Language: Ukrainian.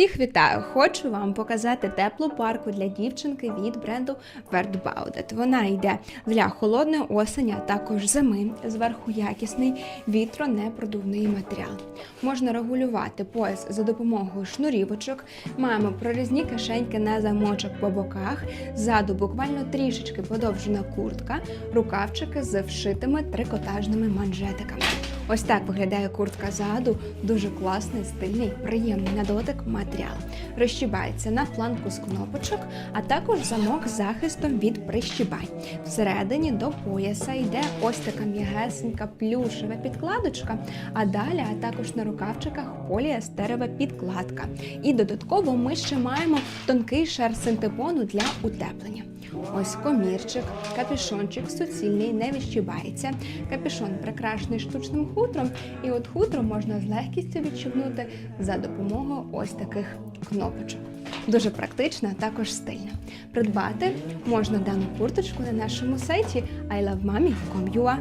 Всіх вітаю! Хочу вам показати теплу парку для дівчинки від бренду Vertbaudet. Вона йде для холодної осені, а також зими. Зверху якісний вітронепродувний матеріал. Можна регулювати пояс за допомогою шнурівочок. Маємо прорізні кишеньки на замочок по боках. Ззаду буквально трішечки подовжена куртка, рукавчики з вшитими трикотажними манжетиками. Ось так виглядає куртка ззаду, дуже класний, стильний, приємний на дотик матеріал. Розщібається на планку з кнопочок, а також замок з захистом від прищібань. Всередині до пояса йде ось така м'ягесенька плюшева підкладочка, а далі, а також на рукавчиках поліестерова підкладка. І додатково ми ще маємо тонкий шар синтепону для утеплення. Ось комірчик, капюшончик суцільний, не відщібається. Капюшон прикрашений штучним хутром, і от хутро можна з легкістю відщипнути за допомогою ось таких кнопочок. Дуже практична, також стильна. Придбати можна дану курточку на нашому сайті ilovemami.com.ua